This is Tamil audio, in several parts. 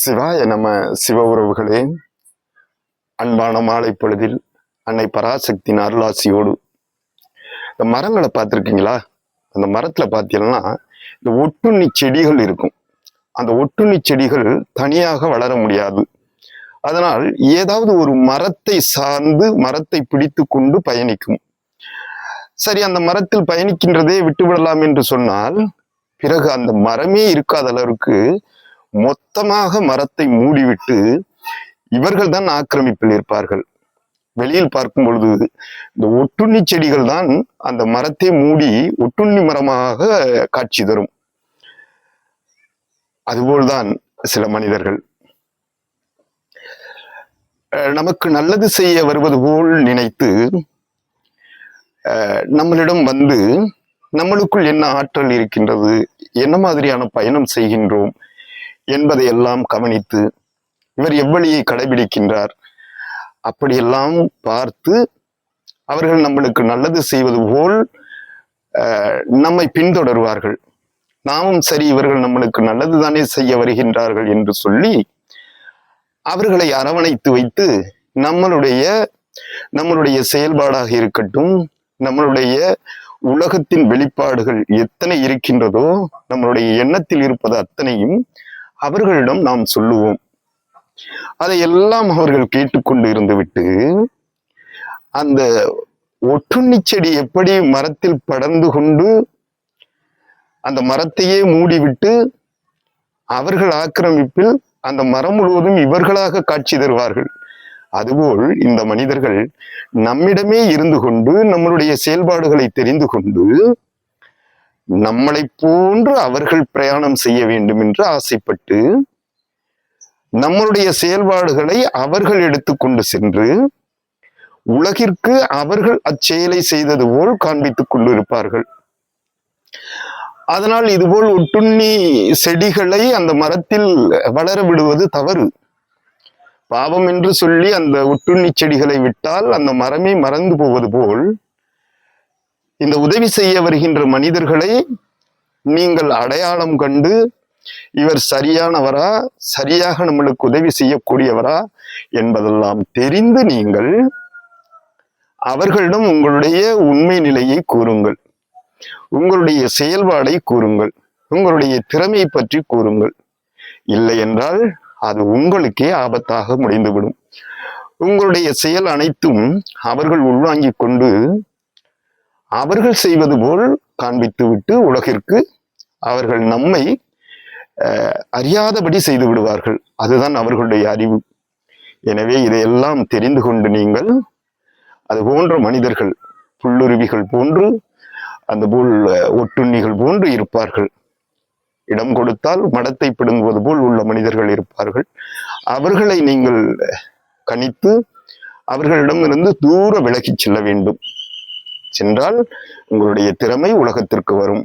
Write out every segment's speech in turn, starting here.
சிவாய நம்ம சிவ உறவுகளே அன்பான மாலை பொழுதில் அன்னை பராசக்தியின் அருளாசியோடு. இந்த மரங்களை பார்த்துருக்கீங்களா? அந்த மரத்துல பார்த்தீங்கன்னா இந்த ஒட்டுண்ணி செடிகள் இருக்கும். அந்த ஒட்டுண்ணி செடிகள் தனியாக வளர முடியாது. அதனால் ஏதாவது ஒரு மரத்தை சார்ந்து மரத்தை பிடித்து கொண்டு பயணிக்கும். சரி அந்த மரத்தில் பயணிக்கின்றதே விட்டுவிடலாம் என்று சொன்னால் பிறகு அந்த மரமே இருக்காத அளவுக்கு மொத்தமாக மரத்தை மூடிவிட்டு இவர்கள் தான் ஆக்கிரமிப்பில் இருப்பார்கள். வெளியில் பார்க்கும் பொழுது இந்த ஒட்டுண்ணி செடிகள் தான் அந்த மரத்தை மூடி ஒட்டுண்ணி மரமாக காட்சி தரும். அதுபோல்தான் சில மனிதர்கள். அஹ் நமக்கு நல்லது செய்ய வருவது போல் நினைத்து அஹ் நம்மளிடம் வந்து நம்மளுக்குள் என்ன ஆற்றல் இருக்கின்றது என்ன மாதிரியான பயணம் செய்கின்றோம் என்பதை எல்லாம் கவனித்து இவர் எவ்வளியை கடைபிடிக்கின்றார் அப்படியெல்லாம் பார்த்து அவர்கள் நம்மளுக்கு நல்லது செய்வது போல் நம்மை பின்தொடர்வார்கள். நாமும் சரி இவர்கள் நம்மளுக்கு நல்லது தானே செய்ய வருகின்றார்கள் என்று சொல்லி அவர்களை அரவணைத்து வைத்து நம்மளுடைய நம்மளுடைய செயல்பாடாக இருக்கட்டும் நம்மளுடைய உலகத்தின் வெளிப்பாடுகள் எத்தனை இருக்கின்றதோ நம்மளுடைய எண்ணத்தில் இருப்பது அத்தனையும் அவர்களிடம் நாம் சொல்லுவோம். அதை எல்லாம் அவர்கள் கேட்டுக்கொண்டு இருந்துவிட்டு அந்த ஒட்டுண்ணி செடி எப்படி மரத்தில் படர்ந்து கொண்டு அந்த மரத்தையே மூடிவிட்டு அவர்கள் ஆக்கிரமிப்பில் அந்த மரம் முழுவதும் இவர்களாக காட்சி தருவார்கள். அதுபோல் இந்த மனிதர்கள் நம்மிடமே இருந்து கொண்டு நம்மளுடைய செயல்பாடுகளை தெரிந்து கொண்டு நம்மளை போன்று அவர்கள் பிரயாணம் செய்ய வேண்டும் என்று ஆசைப்பட்டு நம்மளுடைய செயல்பாடுகளை அவர்கள் எடுத்துக்கொண்டு சென்று உலகிற்கு அவர்கள் அச்செயலை செய்தது போல் காண்பித்துக் கொண்டிருப்பார்கள். அதனால் இதுபோல் ஒட்டுண்ணி செடிகளை அந்த மரத்தில் வளர விடுவது தவறு. பாவம் என்று சொல்லி அந்த ஒட்டுண்ணி செடிகளை விட்டால் அந்த மரமே மறந்து போவது போல் இந்த உதவி செய்ய வருகின்ற மனிதர்களை நீங்கள் அடையாளம் கண்டு இவர் சரியானவரா சரியாக நம்மளுக்கு உதவி செய்யக்கூடியவரா என்பதெல்லாம் தெரிந்து நீங்கள் அவர்களிடம் உங்களுடைய உண்மை நிலையை கூறுங்கள். உங்களுடைய செயல்பாடை கூறுங்கள். உங்களுடைய திறமையை பற்றி கூறுங்கள். இல்லை என்றால் அது உங்களுக்கே ஆபத்தாக முடிந்துவிடும். உங்களுடைய செயல் அனைத்தும் அவர்கள் உள்வாங்கிக் கொண்டு அவர்கள் செய்வது போல் காண்பித்துவிட்டு உலகிற்கு அவர்கள் நம்மை அறியாதபடி செய்து விடுவார்கள். அதுதான் அவர்களுடைய அறிவு. எனவே இதையெல்லாம் தெரிந்து கொண்டு நீங்கள் அது போன்ற மனிதர்கள் புல்லுருவிகள் போன்று அந்த போல் ஒட்டுண்ணிகள் போன்று இருப்பார்கள். இடம் கொடுத்தால் மடத்தை பிடுங்குவது போல் உள்ள மனிதர்கள் இருப்பார்கள். அவர்களை நீங்கள் கணித்து அவர்களிடமிருந்து தூர விலகிச் செல்ல வேண்டும். சென்றால் உங்களுடைய திறமை உலகத்திற்கு வரும்.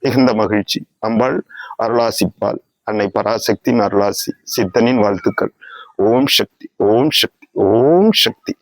மிகுந்த மகிழ்ச்சி. அம்பாள் அருளாசிப்பாள். அன்னை பராசக்தியின் அருளாசி. சித்தனின் வாழ்த்துக்கள். ஓம் சக்தி. ஓம் சக்தி. ஓம் சக்தி.